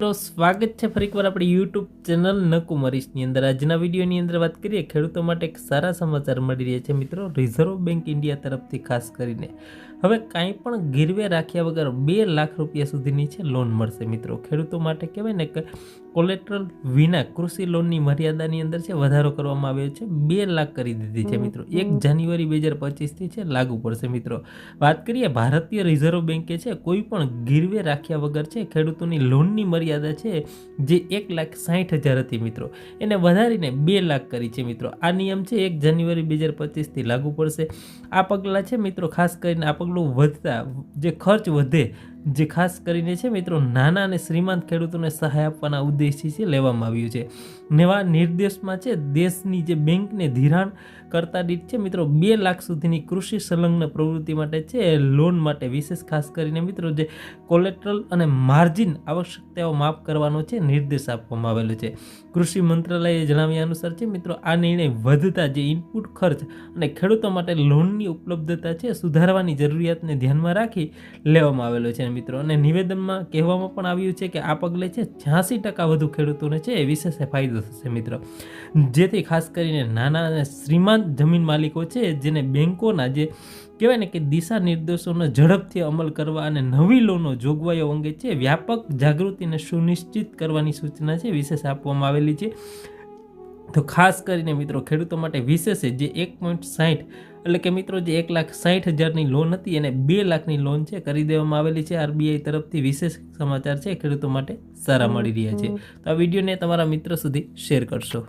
તો સ્વાગત છે ફરી એકવાર આપણી યુટ્યુબ ચેનલ નકુમરીશની અંદર. આજના વિડીયોની અંદર વાત કરીએ ખેડૂતો માટે એક સારા સમાચાર મળી રહ્યા છે મિત્રો રિઝર્વ બેંક ઇન્ડિયા તરફથી ખાસ કરીને. હવે કાંઈ પણ ગીરવે રાખ્યા વગર બે લાખ રૂપિયા સુધીની છે લોન મળશે મિત્રો. ખેડૂતો માટે કહેવાય ને કે કોલેટ્રલ વિના કૃષિ લોનની મર્યાદાની અંદર છે વધારો કરવામાં આવ્યો છે બે લાખ કરી દીધી છે મિત્રો. એક જાન્યુઆરી બે હજાર પચીસથી છે લાગુ પડશે મિત્રો. વાત કરીએ ભારતીય રિઝર્વ બેન્કે છે કોઈ પણ ગીરવે રાખ્યા વગર છે ખેડૂતોની લોનની મર્યાદા છે જે એક લાખ સાઠ હજાર હતી મિત્રો. એને વધારીને બે લાખ કરી છે મિત્રો. આ નિયમ છે એક જાન્યુઆરી બે હજાર પચીસથી લાગુ પડશે. આ પગલાં છે મિત્રો, ખાસ કરીને આ પગલું વધતા જે ખર્ચ વધે જે ખાસ કરીને છે મિત્રો, નાના અને શ્રીમંત ખેડૂતોને સહાય આપવાના ઉદ્દેશથી છે લેવામાં આવ્યું છે. નવા નિર્દેશમાં છે, દેશની જે બેંકને ધિરાણ કરતા દીઠ છે મિત્રો, બે લાખ સુધીની કૃષિ સંલગ્ન પ્રવૃત્તિ માટે છે, લોન માટે વિશેષ ખાસ કરીને મિત્રો જે કોલેટ્રલ અને માર્જિન આવશ્યકતાઓ માફ કરવાનો છે નિર્દેશ આપવામાં આવેલો છે. કૃષિ મંત્રાલયે જણાવ્યા અનુસાર છે મિત્રો, આ નિર્ણય વધતા જે ઇનપુટ ખર્ચ અને ખેડૂતો માટે લોનની ઉપલબ્ધતા છે, સુધારવાની જરૂરિયાતને ધ્યાનમાં રાખી લેવામાં આવેલો છે મિત્રો. અને નિવેદનમાં કહેવામાં પણ આવ્યું છે કે આ પગલે છે છ્યાસી ટકા વધુ ખેડૂતોને છે એ વિશેષ ફાયદો થશે મિત્રો. જેથી ખાસ કરીને નાના અને શ્રીમંત જમીન માલિકો છે જેને બેન્કોના જે કહેવાય ને કે દિશા નિર્દેશોનો ઝડપથી અમલ કરવા અને નવી લોનો જોગવાઈઓ અંગે છે વ્યાપક જાગૃતિને સુનિશ્ચિત કરવાની સૂચના છે વિશેષ આપવામાં આવેલી છે. તો ખાસ કરીને મિત્રો ખેડૂતો માટે વિશેષ છે જે એક પોઈન્ટ સાહીઠ એટલે કે મિત્રો જે એક લાખ સાઠ હજારની લોન હતી એને બે લાખની લોન છે કરી દેવામાં આવેલી છે. આરબીઆઈ તરફથી વિશેષ સમાચાર છે. ખેડૂતો માટે સારા મળી રહ્યા છે. તો આ વિડીયોને તમારા મિત્રો સુધી શેર કરશો.